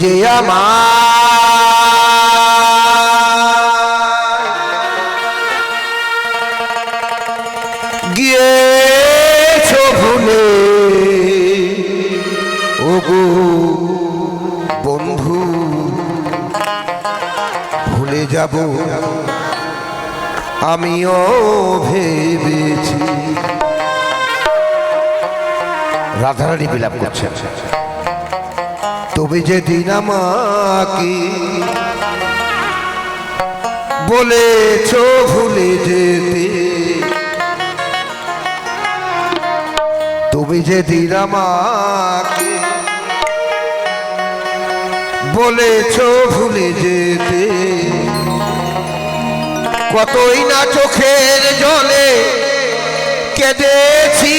যে ওগো বন্ধু ভুলে যাব। আমিও ভেবেছি। রাধারানী বিলাপ করছেন। তুমি যেদিন আমাকে বলেছ ভুলে যেতে তুমি যে যেদিন আমাকে বলেছ ভুলে যেতে, কতই না চোখের জলে কেঁদেছি।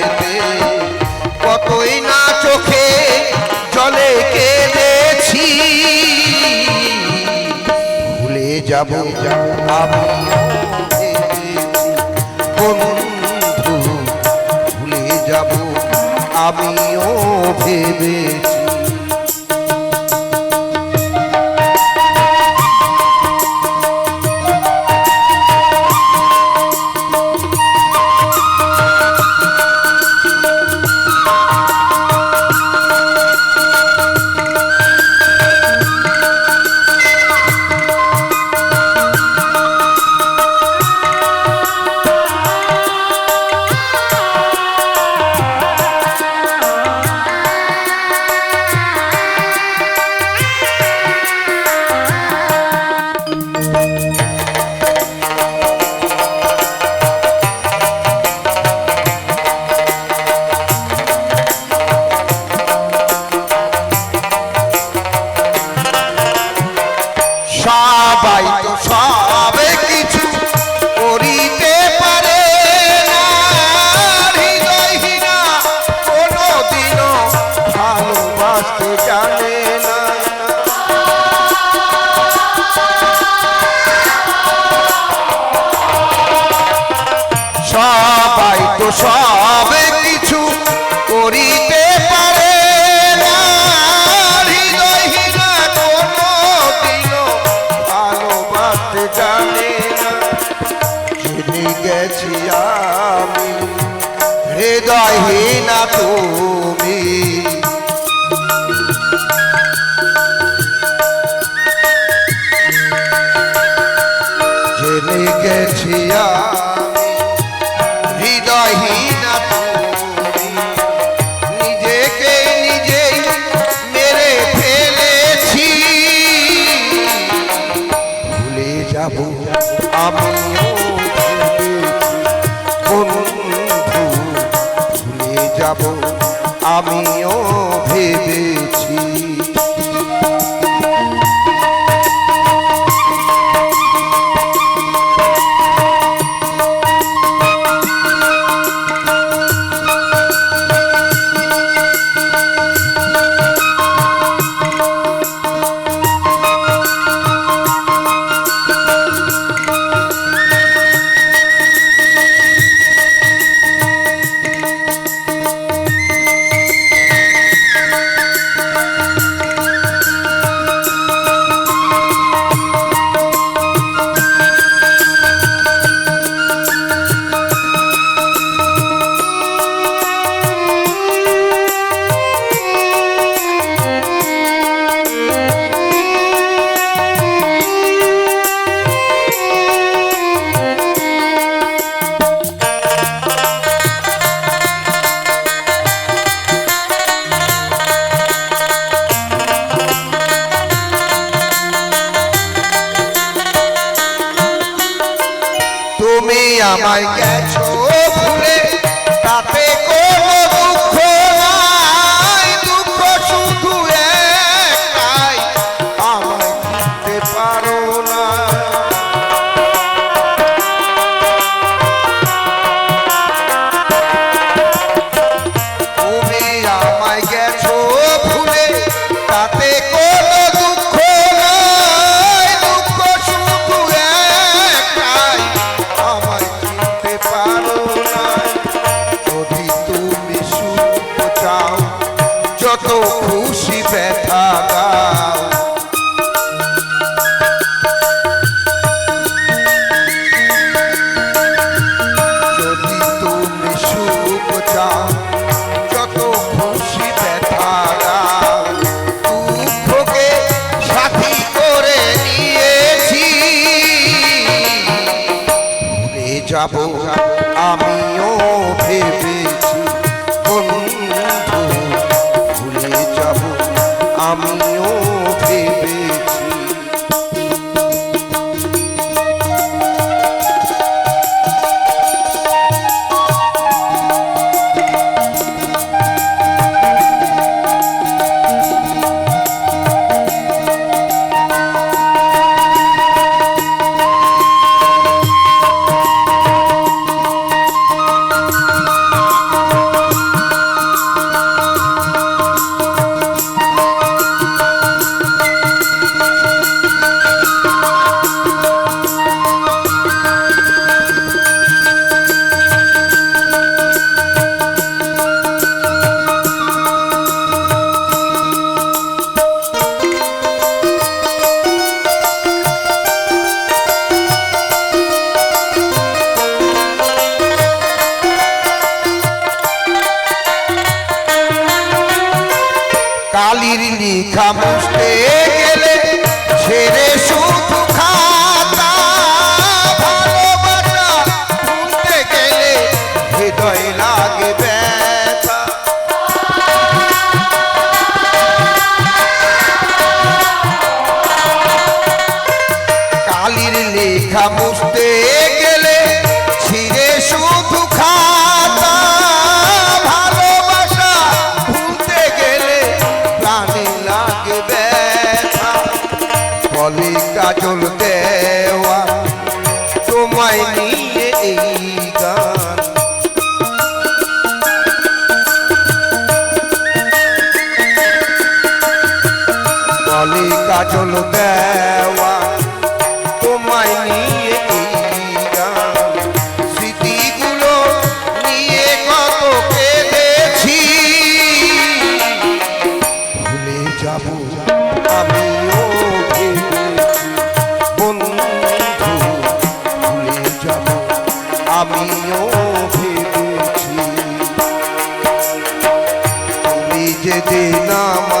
যাব আমি বন্ধু ভুলে যাব আমিও ভেবেছি। সবাই তো কিছু করিতে পারে না। হৃদয়হীনা ভালোবাসতে জানে সবাই তো সবে গেছি আমি। হৃদয়হীনা তুমি। জেনে গেছি আমি হৃদয়হীনা যাব আমিও ভেবেছি। আমায় গেছো ভুলে তাতে 자 শিক্ষা বুঝতে কাজল দেওয়া তোমায় নিয়ে স্মৃতিগুলো নিয়ে কত কেঁদেছি আমিও ভেবেছি তুমি যেদিন আমাকে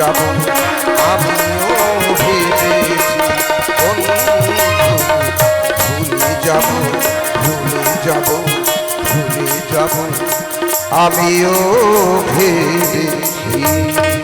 যাব। আমিও ভেবেছি ভুলে যাব যাব। আমিও ভেবেছি।